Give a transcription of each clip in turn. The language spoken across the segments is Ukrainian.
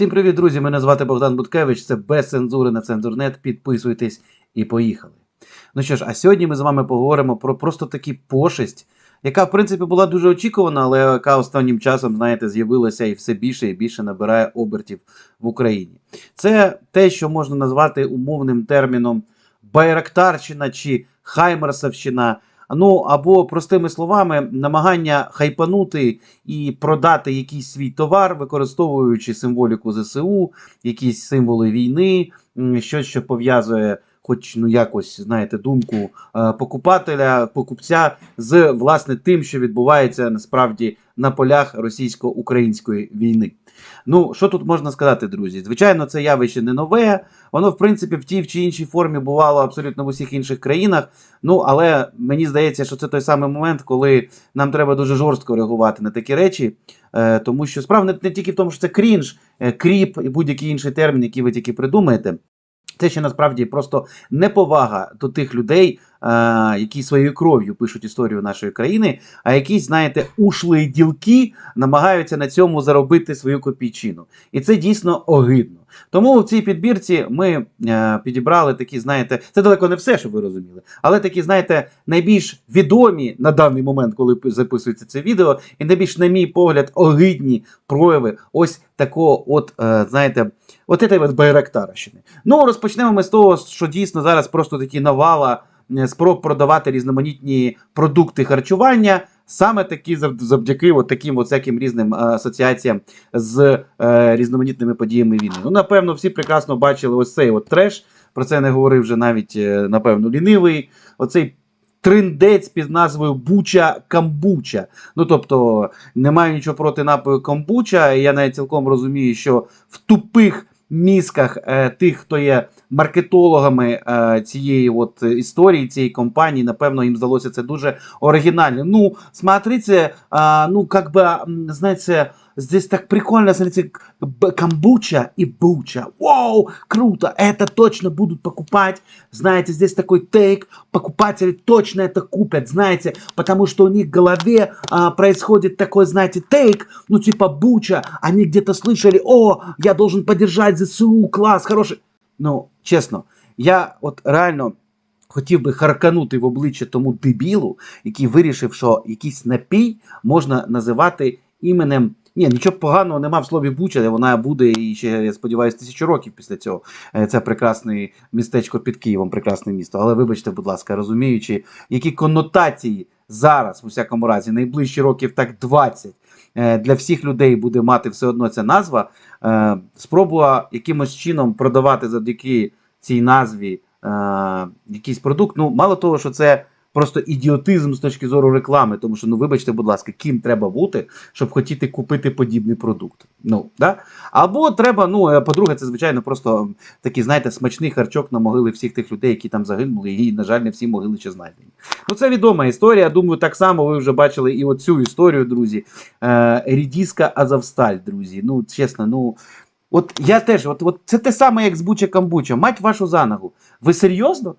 Всім привіт, друзі! Мене звати Богдан Буткевич. Це без цензури на цензурнет. Підписуйтесь і поїхали. Ну що ж, а сьогодні ми з вами поговоримо про просто такі пошесть, яка, в принципі, була дуже очікувана, але яка останнім часом, знаєте, з'явилася і все більше і більше набирає обертів в Україні. Це те, що можна назвати умовним терміном Байрактарщина чи Хаймерсовщина. Ну або простими словами, намагання хайпанути і продати якийсь свій товар, використовуючи символіку ЗСУ, якісь символи війни, щось, що пов'язує, хоч ну якось знаєте, думку е, покупателя, покупця з власне тим, що відбувається насправді на полях російсько-української війни. Ну, що тут можна сказати, друзі? Звичайно, це явище не нове. Воно, в принципі, в тій чи іншій формі бувало абсолютно в усіх інших країнах. Ну, але мені здається, що це той самий момент, коли нам треба дуже жорстко реагувати на такі речі. Е, тому що справа не, не тільки в тому, що це крінж, е, кріп і будь-який інший термін, який ви тільки придумаєте. Це ще насправді просто неповага до тих людей, які своєю кров'ю пишуть історію нашої країни, а якісь, знаєте, ушлі ділки намагаються на цьому заробити свою копійчину. І це дійсно огидно. Тому в цій підбірці ми е, підібрали такі, знаєте, це далеко не все, щоб ви розуміли, але такі, знаєте, найбільш відомі на даний момент, коли записується це відео, і найбільш, на мій погляд, огидні прояви ось такого, от, е, знаєте, от цієї байрактарщини. Ну, розпочнемо ми з того, що дійсно зараз просто такі навала спроб продавати різноманітні продукти харчування. Саме такі завдяки от таким от всяким різним е, асоціаціям з е, різноманітними подіями війни. Ну, напевно, всі прекрасно бачили ось цей от треш. Про це не говорив вже навіть, е, напевно, лінивий. Оцей триндець під назвою Буча Камбуча. Ну тобто, не маю нічого проти напою Камбуча. Я навіть цілком розумію, що в тупих мізках е, тих, хто є маркетологами е, цієї от е, історії, цієї компанії, напевно, їм здалося це дуже оригинально. Ну, смотрите, а, ну, как бы, м, знаете, здесь так прикольно, смотрите, к- б- камбуча и буча. Вау, круто, это точно будут покупать. Знаете, здесь такой тейк, покупатели точно это купят, знаете, потому что у них в голове а, происходит такой, знаете, тейк, ну, типа буча, они где-то слышали, о, я должен поддержать ЗСУ, клас, хороший. Ну, чесно, я от реально хотів би харканути в обличчя тому дебілу, який вирішив, що якийсь напій можна називати іменем. Ні, нічого поганого нема в слові Буча, вона буде і ще, я сподіваюся, тисячу років після цього. Е, Це прекрасне містечко під Києвом, прекрасне місто. Але вибачте, будь ласка, розуміючи, які конотації зараз, у всякому разі, найближчі років так 20, е, для всіх людей буде мати все одно ця назва. е, якимось чином продавати завдяки цій назві якийсь продукт. Ну, мало того, що це просто ідіотизм з точки зору реклами, тому що, ну, вибачте, будь ласка, ким треба бути, щоб хотіти купити подібний продукт. Ну, да? Або треба, ну, е, по-друге, це, звичайно, просто такий, знаєте, смачний харчок на могили всіх тих людей, які там загинули, і, на жаль, не всі могили ще знайдені. Ну, це відома історія. Думаю, так само ви вже бачили і оцю історію, друзі. Е, Рідіска Азовсталь, друзі. Ну, чесно, ну. От я теж, от, от це те саме, як з Буча Камбуча. Мать вашу за ногу. Ви серйозно?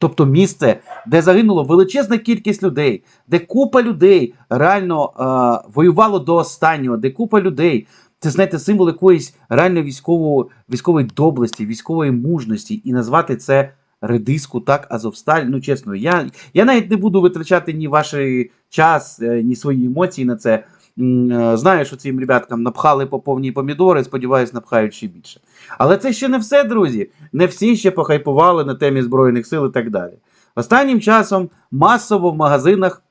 Тобто місце, де загинуло величезна кількість людей, де купа людей реально е, воювало до останнього, де купа людей. Це знаєте, символ якоїсь реально військової, військової доблесті, військової мужності, і назвати це редиску, так, Азовсталь. Ну, чесно, я, я навіть не буду витрачати ні ваш час, е, ні свої емоції на це. Е, Знаю, що цим ребяткам напхали по повній помідори, сподіваюсь, напхають ще більше. Але це ще не все, друзі. Не всі ще похайпували на темі Збройних сил і так далі. Останнім часом масово в магазинах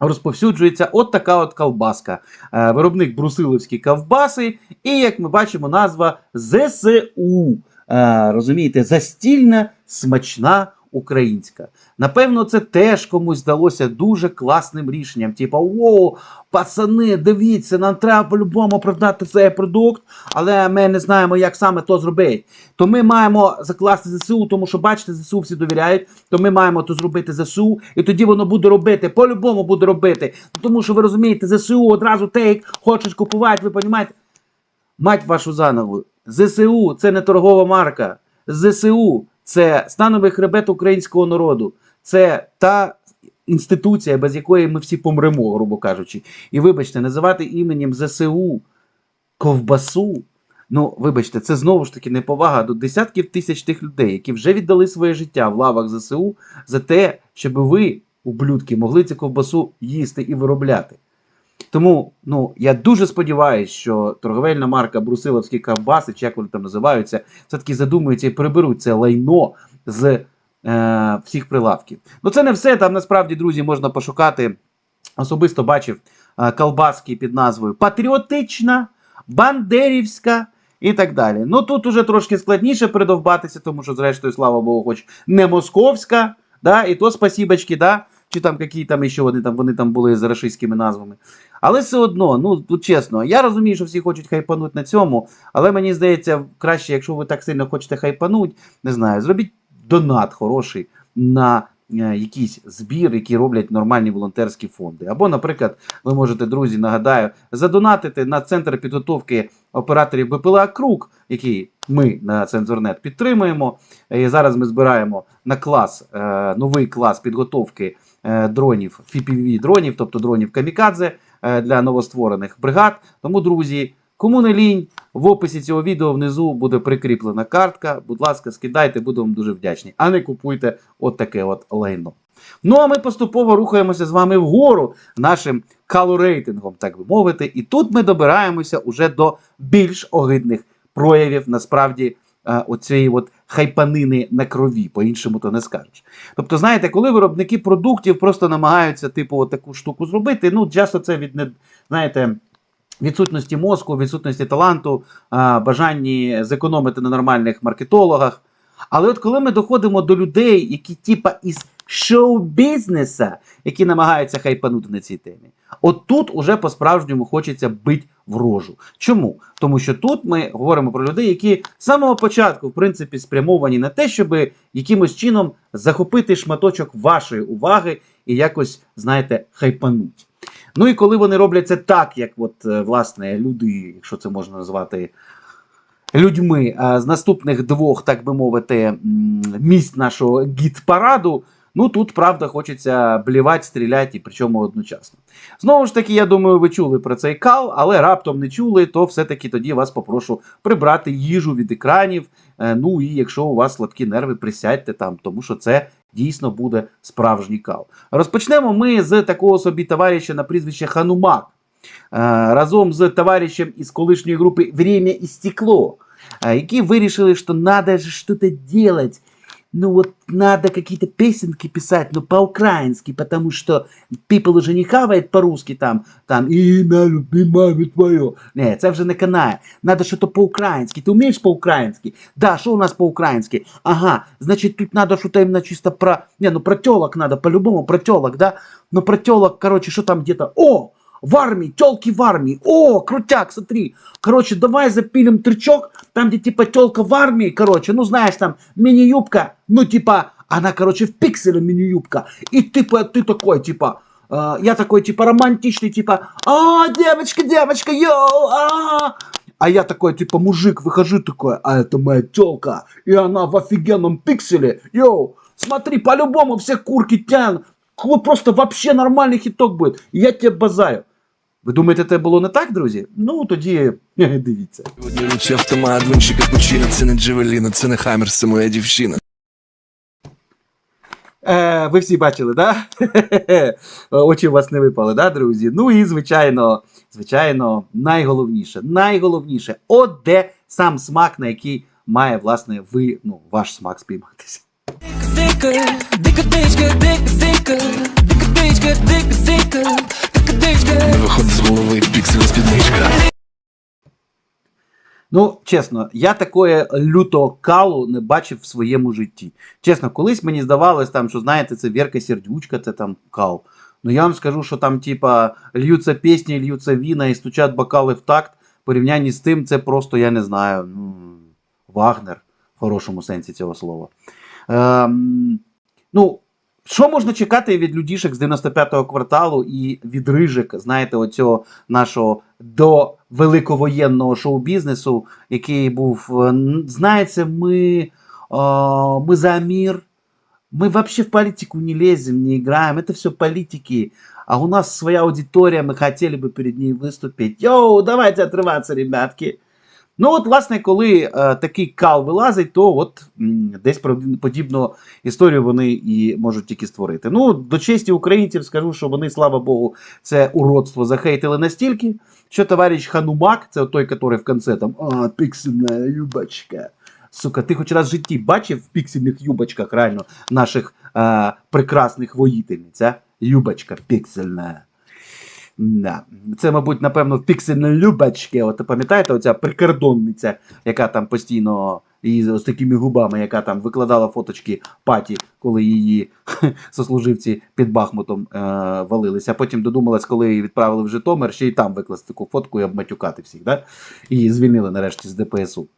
розповсюджується от така от ковбаска. Е, Виробник брусиловські ковбаси, і, як ми бачимо, назва ЗСУ. Е, Розумієте, застільна, смачна українська. Напевно, це теж комусь здалося дуже класним рішенням. Типа, воу, пацани, дивіться, нам треба по-любому продати цей продукт, але ми не знаємо, як саме то зробити. То ми маємо закласти ЗСУ, тому що бачите, ЗСУ всі довіряють, то ми маємо то зробити ЗСУ, і тоді воно буде робити, по-любому буде робити. Тому що ви розумієте, ЗСУ одразу тейк, хочуть купувати, ви розумієте? Мать вашу за ногу. ЗСУ це не торгова марка. ЗСУ це становий хребет українського народу. Це та інституція, без якої ми всі помремо, грубо кажучи. І вибачте, називати іменем ЗСУ ковбасу, Ну, вибачте, це знову ж таки неповага до десятків тисяч тих людей, які вже віддали своє життя в лавах ЗСУ за те, щоб ви, ублюдки, могли цю ковбасу їсти і виробляти. Тому ну, я дуже сподіваюся, що торговельна марка Брусиловські ковбаси, чи як вони там називаються, все-таки задумаються і приберуть це лайно з е, всіх прилавків. Ну це не все. Там насправді, друзі, можна пошукати. Особисто бачив е, колбаски під назвою Патріотична, Бандерівська і так далі. Ну тут уже трошки складніше передовбатися, тому що, зрештою, слава Богу, хоч не московська, да, і то спасібочки, да, чи там які там ще вони там вони там були з рашистськими назвами. Але все одно, ну тут чесно, я розумію, що всі хочуть хайпануть на цьому, але мені здається, краще, якщо ви так сильно хочете хайпануть, не знаю, зробіть донат хороший на е, якийсь збір, який роблять нормальні волонтерські фонди. Або, наприклад, ви можете, друзі, нагадаю, задонатити на центр підготовки операторів БПЛА Круг, який ми на Цензорнет підтримуємо. І зараз ми збираємо на клас, е, новий клас підготовки дронів, FPV дронів, тобто дронів Камікадзе е, для новостворених бригад. Тому, друзі, кому не лінь, в описі цього відео внизу буде прикріплена картка. Будь ласка, скидайте, буду вам дуже вдячний. А не купуйте от таке от лайно. Ну а ми поступово рухаємося з вами вгору нашим калорейтингом, так би мовити. І тут ми добираємося уже до більш огидних проявів, насправді, е, оцієї от хайпанини на крові, по-іншому то не скажеш. Тобто, знаєте, коли виробники продуктів просто намагаються, типу, таку штуку зробити, ну, часто це від не, знаєте. Відсутності мозку, відсутності таланту, бажанні зекономити на нормальних маркетологах. Але от коли ми доходимо до людей, які типа із шоу-бізнеса, які намагаються хайпанути на цій темі, от тут уже по-справжньому хочеться бить в рожу. Чому? Тому що тут ми говоримо про людей, які з самого початку, в принципі, спрямовані на те, щоб якимось чином захопити шматочок вашої уваги і якось, знаєте, хайпануть. Ну і коли вони роблять це так, як от, е, власне, люди, якщо це можна назвати людьми, з наступних двох, так би мовити, місць нашого гід-параду, ну тут, правда, хочеться блівати, стріляти, і причому одночасно. Знову ж таки, я думаю, ви чули про цей кал, але раптом не чули, то все-таки тоді вас попрошу прибрати їжу від екранів. Е, Ну і якщо у вас слабкі нерви, присядьте там, тому що це дійсно буде справжній кал. Розпочнемо ми з такого собі товариша на прізвище Ханумак. Е, разом з товаришем із колишньої групи «Время і стекло», е, які вирішили, що треба щось делать. Ну вот надо какие-то песенки писать, но по-украински, потому что people уже не хавает по-русски там, там, ім'я любимое твоє. Не, це вже не канає. Надо що-то по-українськи. Ти вмієш по-українськи? Да, що у нас по-українськи? Ага, значить тут надо що-то іменно чисто про... Не, ну про тёлок надо, по-любому про тёлок, да? Ну про тёлок, короче, що там где-то... О! В армии, телки в армии. О, крутяк, смотри. Короче, давай запилим трючок, там, где типа телка в армии, короче, ну знаешь, там мини-юбка, ну типа, она, короче, в пикселе мини-юбка. И типа, ты такой, типа, э, я такой, типа, романтичный, типа, а, девочка, девочка, йоу, а, а я такой, типа, мужик, выхожу такой, а это моя телка, и она в офигенном пикселе, йоу, смотри, по-любому все курки тянут, просто вообще нормальный хиток будет, я тебе базаю. Ви думаєте, це було не так, друзі? Ну тоді дивіться. Одні руці автомат, в інші капучино, це не Джевеліна, це не Хаммер, це моя дівчина. Е, ви всі бачили, да? Очі у вас не випали, да, друзі? Ну і звичайно, звичайно, найголовніше, найголовніше, от де сам смак, на який має, власне, ви, ну, ваш смак спійматися. Дика, дика дика, дика, дика дика, дика, дика дичка. Не виходить з голови піксель спідничка. Ну, чесно, я такої лютого калу не бачив в своєму житті. Чесно, колись мені здавалось, там, що знаєте, це Вірка Сердючка, це там кал. Ну я вам скажу, що там, типа, льються пісні, льються віна і стучать бокали в такт. В порівнянні з тим, це просто, я не знаю, ну, Вагнер в хорошому сенсі цього слова. Ем, ну, що можна чекати від людішек з 95-го кварталу і від рижик, знаєте, оцього нашого до великовоєнного шоу-бізнесу, який був, е, н- знаєте, ми, е, ми за мир, мы вообще в политику не лезем, не играем, это все политики. А у нас своя аудитория, мы хотели бы перед ней выступить. Йоу, давайте отрываться, ребятки. Ну, от, власне, коли е, такий кал вилазить, то от м, десь подібну історію вони і можуть тільки створити. Ну, до честі українців скажу, що вони, слава Богу, це уродство захейтили настільки, що товариш Ханумак, це той, який в кінці там, а, піксельна юбочка. Сука, ти хоч раз в житті бачив в піксельних юбочках реально наших е, прекрасних воїтельниць, а? Юбочка піксельна. Да. Це, мабуть, напевно, в піксельної любачки. От пам'ятаєте, оця прикордонниця, яка там постійно і з такими губами, яка там викладала фоточки паті, коли її сослуживці під Бахмутом е, валилися. Потім додумалась, коли її відправили в Житомир, ще й там викласти таку фотку і обматюкати всіх. Да? І звільнили нарешті з ДПСУ.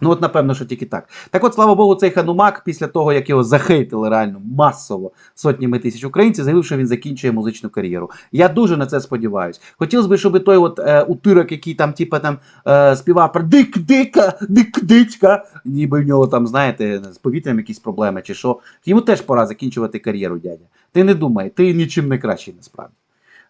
Ну, от, напевно, що тільки так. Так от, слава Богу, цей ханумак, після того, як його захейтили реально масово сотнями тисяч українців, заявив, що він закінчує музичну кар'єру. Я дуже на це сподіваюся. Хотілося б, щоб той от е, утирок, який там, типа, там е, співав про дик-дика, дик-дичка, ніби в нього там, знаєте, з повітрям якісь проблеми чи що. Йому теж пора закінчувати кар'єру, дядя. Ти не думай, ти нічим не кращий насправді.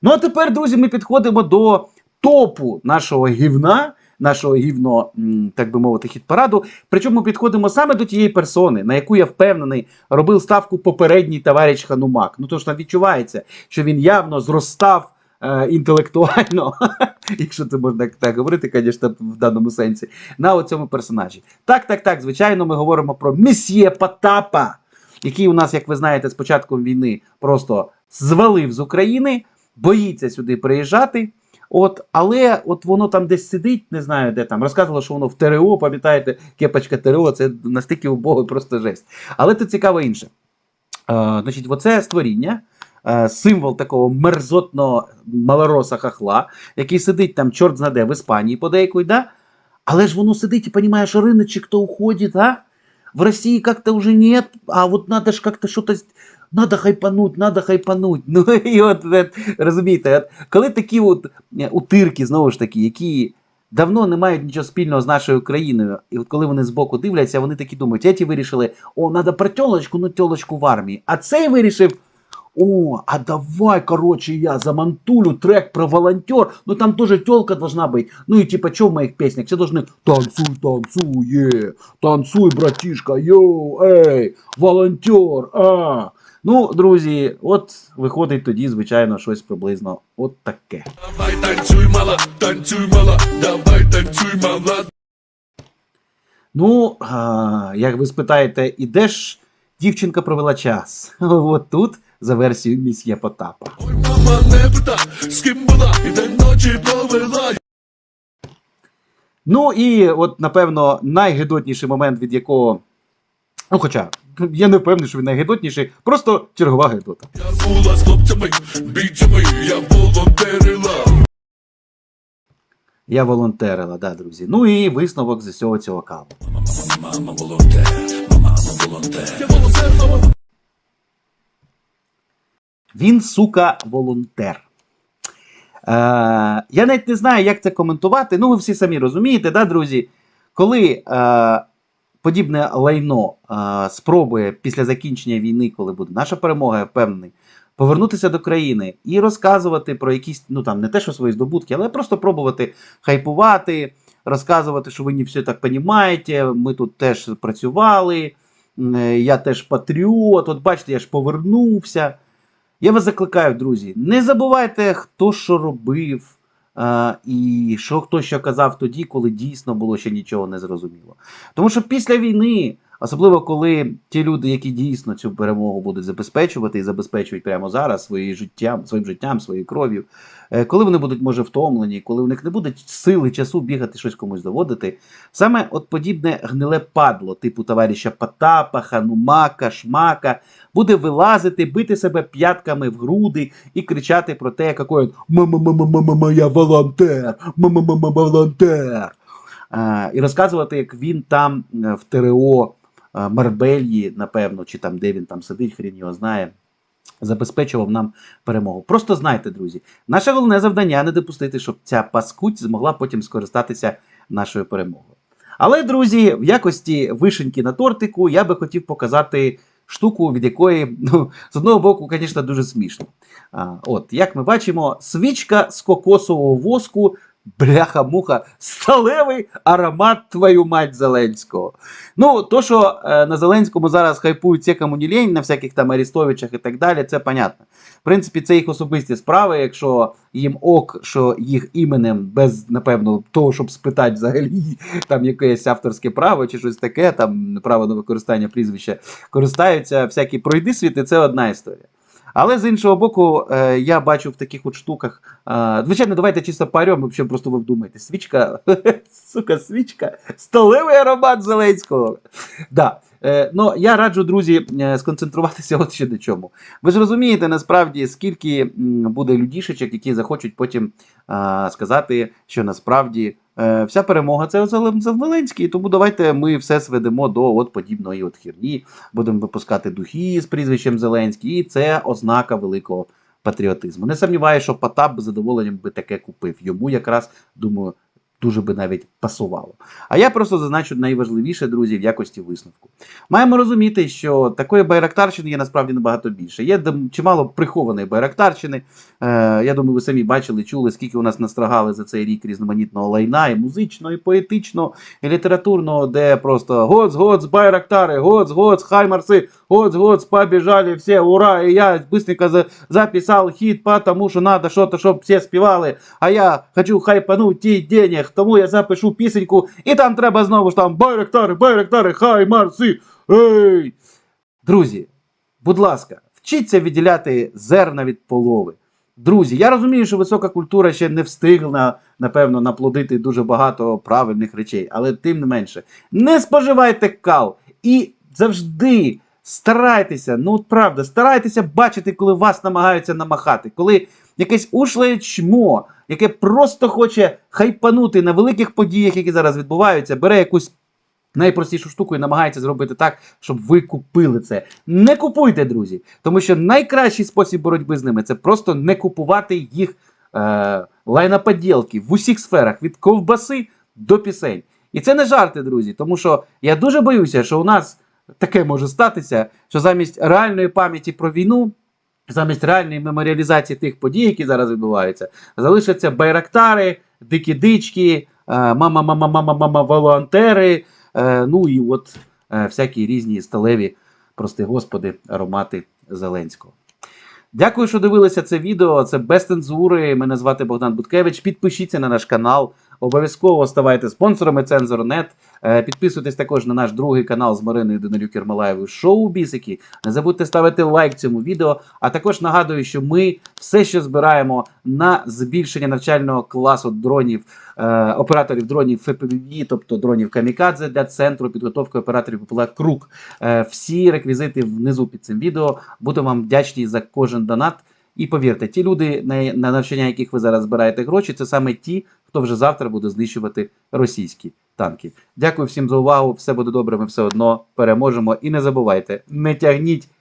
Ну а тепер, друзі, ми підходимо до топу нашого гівна, нашого гівно, так би мовити, хіт-параду. Причому підходимо саме до тієї персони, на яку я впевнений, робив ставку попередній товариш Ханумак. Ну то ж там відчувається, що він явно зростав. е, Інтелектуально, якщо це можна так, говорити, звісно, в даному сенсі, на цьому персонажі. Так, так, так, звичайно, ми говоримо про месьє Потапа, який у нас, як ви знаєте, з початком війни просто звалив з України, боїться сюди приїжджати. От, але от воно там десь сидить, не знаю де там. Розказувало, що воно в ТРО, пам'ятаєте, кепочка ТРО, це настільки убого, просто жесть. Але тут цікаво інше. Е, значить, оце створіння, е, символ такого мерзотного малороса хахла, який сидить там, чорт знаде, в Іспанії подейкуй, да? Але ж воно сидить і розуміє, що риночек-то уходить, а? В России как-то уже нет, а вот надо ж как-то что-то надо хайпануть, надо хайпануть. Ну і от, от розумієте, от, коли такі от е, утирки, знову ж таки, які давно не мають нічого спільного з нашою країною, і от коли вони збоку дивляться, вони такі думають, ті вирішили, о, надо про тьолочку, ну тьолочку в армії. А цей вирішив. О, а давай, короче, я замонтулю трек про волонтер. Ну там тоже телка должна быть. Ну и типа, что в моих песнях? Все должны танцуй, танцуй, е, танцуй, братишка, йоу, ей, волонтер, а. Ну, друзі, от виходить тоді, звичайно, щось приблизно от таке. Давай танцюй, мала, танцюй, мала, давай танцюй, мала. Ну, а, як ви спитаєте, і де ж дівчинка провела час? От тут, за версією місьє Потапа. Ой, мама, не пита, з ким була, і день ночі провела. Ну і от, напевно, найгидотніший момент, від якого. Ну, хоча, я не впевнений, що він найгидотніший, просто чергова гидота. Я була з хлопцями, бійцями, я волонтерила. Я волонтерила, да, друзі. Ну і висновок з усього цього каву. Мама волонтер, мама волонтер. Я волонтер. Він, сука, волонтер. Е, я навіть не знаю, як це коментувати. Ну, ви всі самі розумієте, да, друзі? Коли е, подібне лайно е, спробує після закінчення війни, коли буде наша перемога, я впевнений, повернутися до країни і розказувати про якісь, ну там не те, що свої здобутки, але просто пробувати хайпувати, розказувати, що ви не все так розумієте, ми тут теж працювали, е, я теж патріот, от бачите, я ж повернувся. Я вас закликаю, друзі, не забувайте, хто що робив, і що хто що казав тоді, коли дійсно було ще нічого не зрозуміло. Тому що після війни, особливо коли ті люди, які дійсно цю перемогу будуть забезпечувати і забезпечують прямо зараз своїм життям, своїм життям, своєю кров'ю, е, коли вони будуть, може, втомлені, коли у них не буде сили, часу бігати щось комусь доводити, саме от подібне гниле падло, типу товариша Потапа, Ханумака, Шмака, буде вилазити, бити себе п'ятками в груди і кричати про те, він «Мама-мама-мама, я волонтер! Мама-мама, волонтер! І розказувати, як він там е, в ТРО е, Марбельї, напевно, чи там де він там сидить, хрін його знає. Забезпечував нам перемогу. Просто знайте, друзі, наше головне завдання не допустити, щоб ця паскудь змогла потім скористатися нашою перемогою. Але, друзі, в якості вишеньки на тортику я би хотів показати штуку, від якої, ну, з одного боку, звісно, дуже смішно. А, от, як ми бачимо, свічка з кокосового воску бляха-муха, сталевий аромат твою мать Зеленського. Ну, то, що е, на Зеленському зараз хайпують кому не на всяких там Арестовичах і так далі, це понятно. В принципі, це їх особисті справи, якщо їм ок, що їх іменем без, напевно, того, щоб спитати взагалі там якесь авторське право чи щось таке, там право на використання прізвища, користаються всякі пройдисвіти, це одна історія. Але з іншого боку, е, я бачу в таких от штуках. Е, звичайно, давайте чисто парем, взагалі просто ви вдумаєте. Свічка, сука, свічка, сталевий аромат Зеленського. Да. Ну, я раджу, друзі, сконцентруватися от ще до чому. Ви ж розумієте, насправді, скільки буде людішечок, які захочуть потім сказати, що насправді вся перемога це Зелен- Зеленський, тому давайте ми все сведемо до от подібної от херні. Будемо випускати духи з прізвищем Зеленський, і це ознака великого патріотизму. Не сумніваюся, що Потап з задоволенням би таке купив. Йому якраз, думаю, дуже би навіть пасувало. А я просто зазначу найважливіше, друзі, в якості висновку. Маємо розуміти, що такої байрактарщини є насправді набагато більше. Є чимало прихованої байрактарщини. Е, я думаю, ви самі бачили, чули, скільки у нас настрагали за цей рік різноманітного лайна, і музичного, і поетичного, і літературного, де просто гоц, гоц, байрактари, гоц, гоц, хаймарси, гоц, гоц, побіжали всі, ура, і я быстренько записав хит, потому що що-то, щоб всі співали, а я хочу хайпануть ті денег, тому я запишу пісеньку, і там треба знову ж там байрактари, байрактари, хаймарси, ей! Друзі, будь ласка, вчіться відділяти зерна від полови. Друзі, я розумію, що висока культура ще не встигла, напевно, наплодити дуже багато правильних речей, але тим не менше, не споживайте кал і завжди старайтеся, ну от правда, старайтеся бачити, коли вас намагаються намахати, коли якесь ушле чмо, яке просто хоче хайпанути на великих подіях, які зараз відбуваються, бере якусь найпростішу штуку і намагається зробити так, щоб ви купили це. Не купуйте, друзі, тому що найкращий спосіб боротьби з ними це просто не купувати їх е, лайноподілки в усіх сферах від ковбаси до пісень. І це не жарти, друзі, тому що я дуже боюся, що у нас таке може статися, що замість реальної пам'яті про війну. Замість реальної меморіалізації тих подій, які зараз відбуваються, залишаться байрактари, дикі дички, е, мама, мама, мама, мама, волонтери, е, ну і от е, всякі різні сталеві, прости господи, аромати Зеленського. Дякую, що дивилися це відео. Це без цензури. Мене звати Богдан Буткевич. Підпишіться на наш канал. Обов'язково ставайте спонсорами Цензор.нет. Е, Підписуйтесь також на наш другий канал з Мариною Данилюк Ермолаєвою Шоу Бісики. Не забудьте ставити лайк цьому відео. А також нагадую, що ми все ще збираємо на збільшення навчального класу дронів, е, операторів дронів FPV, тобто дронів Камікадзе для центру підготовки операторів ППЛА Крук. Е, всі реквізити внизу під цим відео. Буду вам вдячний за кожен донат. І повірте, ті люди, на навчання яких ви зараз збираєте гроші, це саме ті, хто вже завтра буде знищувати російські танки. Дякую всім за увагу. Все буде добре. Ми все одно переможемо. І не забувайте, не тягніть